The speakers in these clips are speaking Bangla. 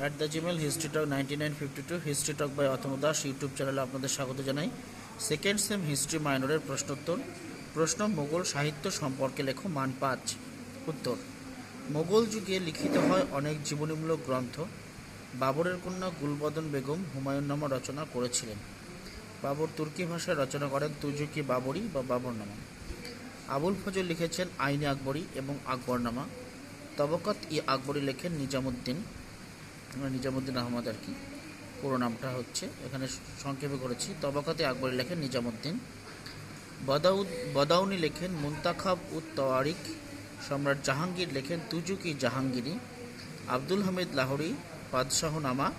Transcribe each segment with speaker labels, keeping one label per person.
Speaker 1: At the Gmail history talk ninety nine fifty two history talk by Atam Das YouTube চ্যানেলে আপনাদের স্বাগত জানাই। সেকেন্ড সেম হিস্ট্রি মাইনরের প্রশ্নোত্তর। প্রশ্ন, মোগল সাহিত্য সম্পর্কে লেখো মান পাঁচ উত্তর, মোগল যুগে লিখিত হয় অনেক জীবনীমূলক গ্রন্থ। বাবরের কন্যা গুলবদন বেগম হুমায়ুন্নামা রচনা করেছিলেন। বাবর তুর্কি ভাষায় রচনা করেন তুজুকি বাবরি বা বাবরনামা। আবুল ফজল লিখেছেন আইনে আকবরী এবং আকবরনামা। তবকত ই আকবরী লেখেন নিজামুদ্দিন। নিজামুদ্দিন আহমদ আর কি। পুরো নামটা হচ্ছে, এখানে সংক্ষেপে করেছি। তবকাতে আকবরী লেখেন নিজামুদ্দিন। বদাউদ বদাউনি লেখেন মুন্তাখাব উত তওয়ারিক। সম্রাট জাহাঙ্গীর লেখেন তুজুকি জাহাঙ্গীরি। আব্দুল হামিদ লাহোরি, বাদশাহনামা।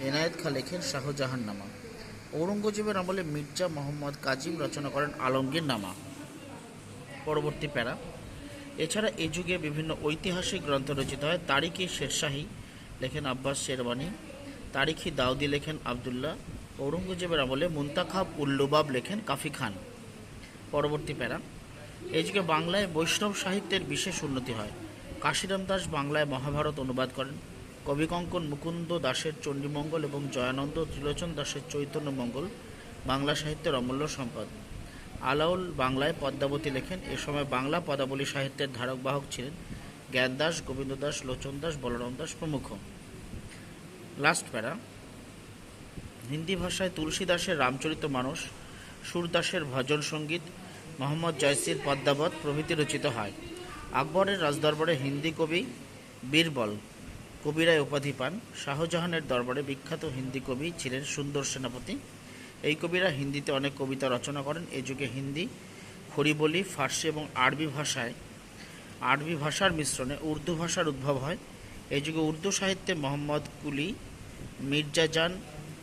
Speaker 1: এনায়েত খা লেখেন শাহজাহান নামা ঔরঙ্গজেবের আমলে মির্জা মোহাম্মদ কাজিম রচনা করেন আলমগীর নামা পরবর্তী প্যারা। এছাড়া এই যুগে বিভিন্ন ঐতিহাসিক গ্রন্থ রচিত হয়। তারিখি শেরশাহী। লেখেন আব্বাস শেরবানি তারিখি দাউদি লেখেন আবদুল্লাহ। ঔরঙ্গজেবের আমলে মুন্তাখাব উল্লুবাব লেখেন কাফি খান। পরবর্তী প্যারা। এই যুগে বাংলায় বৈষ্ণব সাহিত্যের বিশেষ উন্নতি হয়। কাশিরাম দাস বাংলায় মহাভারত অনুবাদ করেন। কবিকঙ্কন মুকুন্দ দাসের চণ্ডীমঙ্গল এবং জয়ানন্দ ত্রিলোচন দাসের চৈতন্য মঙ্গল বাংলা সাহিত্যের অমূল্য সম্পদ। আলাউল বাংলায় পদ্মাবতী লেখেন। এ সময় বাংলা পদাবলী সাহিত্যের ধারক বাহক ছিলেন জ্ঞান দাস, গোবিন্দ দাস, লোচন দাস, বলরাম দাস প্রমুখ। লাস্ট প্যারা। হিন্দি ভাষায় তুলসী দাসের রামচরিত মানস সুরদাসের ভজন সংগীত, মোহাম্মদ জয়সির পদ্মাবত প্রভৃতি রচিত হয়। আকবরের রাজদরবারে হিন্দি কবি বীরবল, কবিরায় উপাধি পান। শাহজাহানের দরবারে বিখ্যাত হিন্দি কবি ছিলেন সুন্দর সেনাপতি। এই কবিরা হিন্দিতে অনেক কবিতা রচনা করেন। এ যুগে হিন্দি খড়িবলি ফার্সি এবং আরবি ভাষায় আরবি ভাষার মিশ্রণে উর্দু ভাষার উদ্ভব হয়। এই যুগে উর্দু সাহিত্যে মোহাম্মদ কুলি, মির্জা জান,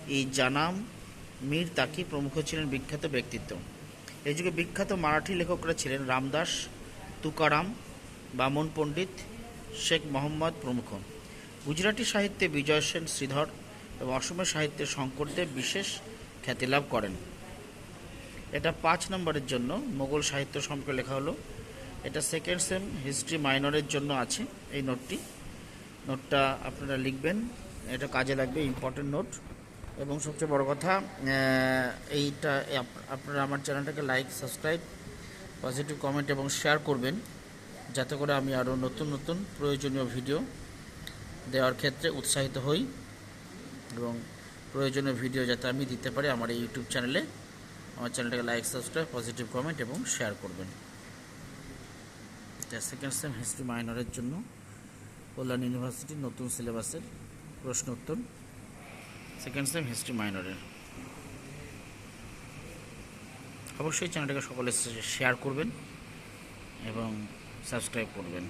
Speaker 1: ই জানাম, মীর তাকি প্রমুখ ছিলেন বিখ্যাত ব্যক্তিত্ব। এই যুগে বিখ্যাত মারাঠি লেখকরা ছিলেন রামদাস, তুকারাম, বামন পণ্ডিত, শেখ মোহাম্মদ প্রমুখ। গুজরাটি সাহিত্যে বিজয় সেন শ্রীধর এবং অসমের সাহিত্যে শঙ্করদেব বিশেষ খ্যাতি লাভ করেন। এটা পাঁচ নম্বরের জন্য মোগল সাহিত্য সম্পর্কে লেখা হলো। এটা সেকেন্ড সেম হিস্ট্রি মাইনরের জন্য আছে এই নোটটি নোটটা আপনারা লিখবেন, এটা কাজে লাগবে ইম্পর্টেন্ট নোট এবং সবচেয়ে বড় কথা এইটা আপনারা আমার চ্যানেলটাকে লাইক সাবস্ক্রাইব পজিটিভ কমেন্ট এবং শেয়ার করবেন, যাতে করে আমি আরও নতুন নতুন প্রয়োজনীয় ভিডিও দেওয়ার ক্ষেত্রে উৎসাহিত হই এবং প্রয়োজনীয় ভিডিও যাতে আমি দিতে পারি আমার এই ইউটিউব চ্যানেলে আমার চ্যানেলটাকে লাইক সাবস্ক্রাইব পজিটিভ কমেন্ট এবং শেয়ার করবেন। এটা সেকেন্ড সেম হিস্ট্রি মাইনরের জন্য। কল্যাণ ইউনিভার্সিটির নতুন সিলেবাসের প্রশ্ন উত্তর সেকেন্ড সেম হিস্ট্রি মাইনরের অবশ্যই চ্যানেলটাকে সকলে শেয়ার করবেন এবং সাবস্ক্রাইব করবেন।